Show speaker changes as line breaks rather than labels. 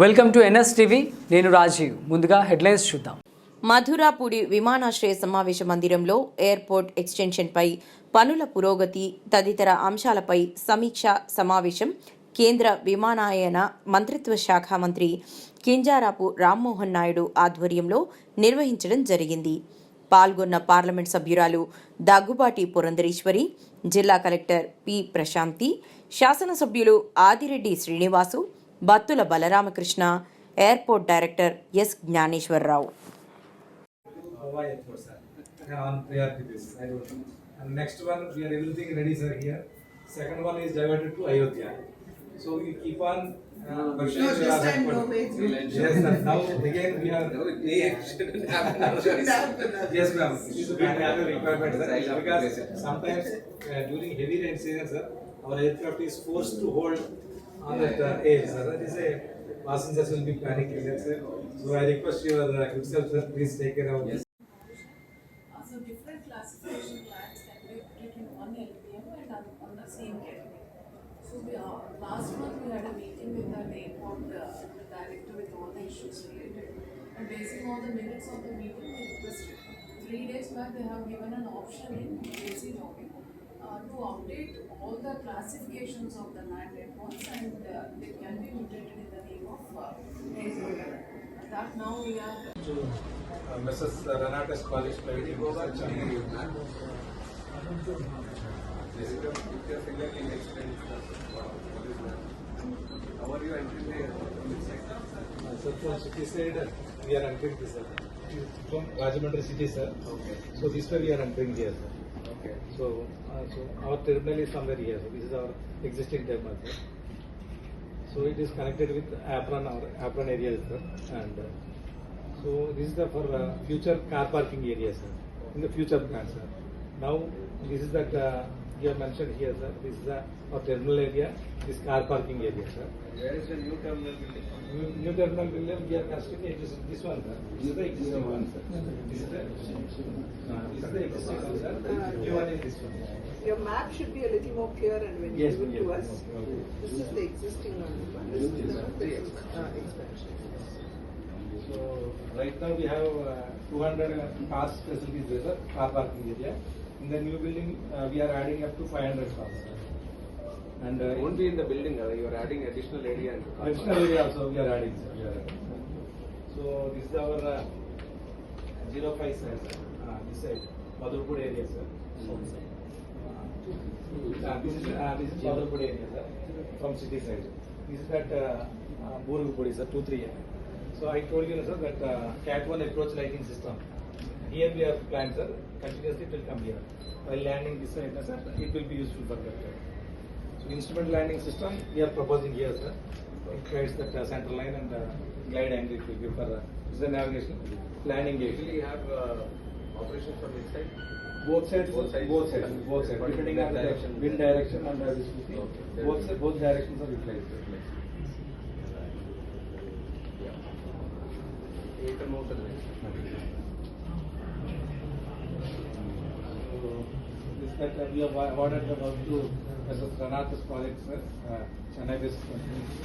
Welcome to NS TV. నేను రాజీవ్. ముందుగా headlines చూద్దాం.
మధురాపూడి విమానాశ్రయ సమావేశ మందిరంలో ఎయిర్పోర్ట్ ఎక్స్టెన్షన్పై పనుల పురోగతి తదితర అంశాలపై సమీక్ష సమావేశం కేంద్ర విమానయాన మంత్రిత్వ శాఖ మంత్రి కింజారాపు రామ్మోహన్ నాయుడు ఆధ్వర్యంలో నిర్వహించడం జరిగింది. పాల్గొన్న పార్లమెంట్ సభ్యురాలు దగ్గుబాటి పురంధరేశ్వరి జిల్లా కలెక్టర్ పి ప్రశాంతి శాసనసభ్యులు Adireddy Srinivasu Battula Balaramakrishna airport director S Gnaneswararao
Why airport, sir? Uh, On priority basis, I don't know. And next one, we are everything ready, sir, here. Second one is diverted to Ayodhya. So we keep on. uh,
No,
pushing
this
our
time no
effort.
way.
Yes, sir. Now again, we are.
Shouldn't happen.
Yes, ma'am. It is a mandatory requirement, sir, because sometimes uh, during heavy rain season, sir, our aircraft is forced to hold on that uh, edge, sir. That is a passengers will be panicking, that's it. So I request your uh, good self, sir, please take care of this.
Uh, So different classification plans can be put in one LPM and on, on the same category. So we, uh, last month we had a meeting with the airport uh, director with all the issues related. And basing on the minutes of the meeting, we requested, three days back they have given an option in JC login uh, to update all the classifications of the land reports and uh, they can be mutated in the name of uh, That now we are
to uh, Mrs. Renata's College Private Limited.
How are you entering the airport from this side?
Uh, Sir, from city side, uh, we are entering this, sir. From Rajahmundry city, sir.
Okay.
So this way we are entering here, sir. So, uh, so our terminal is somewhere here, so this is our existing terminal, sir. So it is connected with apron, or apron area, sir, and uh, so this is the for uh, future car parking area, sir, in the future plan, sir. Now, this is that, uh, you have mentioned here, sir, this is the, our terminal area, this car parking area, sir.
Where is the new terminal building?
New new terminal building, we are constructing, it is this one, sir. This is the existing one, sir. This is the, uh, this is the existing one, sir. New one is this one.
Your map should be a little more clear and when you
Yes,
give it
yes, to
us,
okay.
this is the existing one. This is the this uh, expansion.
So right now we have uh, 200 cars facilities there, sir, car parking area. In the new building, uh, we are adding up to 500 cars. sir. And uh,
Won't be in the building, uh, you are adding additional area and.
additional area also we are adding, sir. We are adding. So this is our uh, 05 side, sir. Uh, this side, Madhurpur area, sir. Uh, this is uh, this is Madhurpur area, sir, from city side. This is that uh, uh, Burugupudi, sir, two three. So I told you, sir, that uh, Cat one approach lighting system. Here we have planned, sir. Continuously it will come here. While landing this side, sir, it will be useful for that. So instrument landing system we are proposing here, sir. It creates that uh, center line and uh, glide angle it will give for uh, this the navigation landing
Usually
gate.
you have uh, operation from inside?
Both sides,
Both sides.
both sides, both sides. Depending on the
direction.
wind direction and uh,
Okay.
both both directions are utilized.
Vehicle motor.
So this that we have awarded work to Mrs. Renata's project, sir, uh, Chennai based company.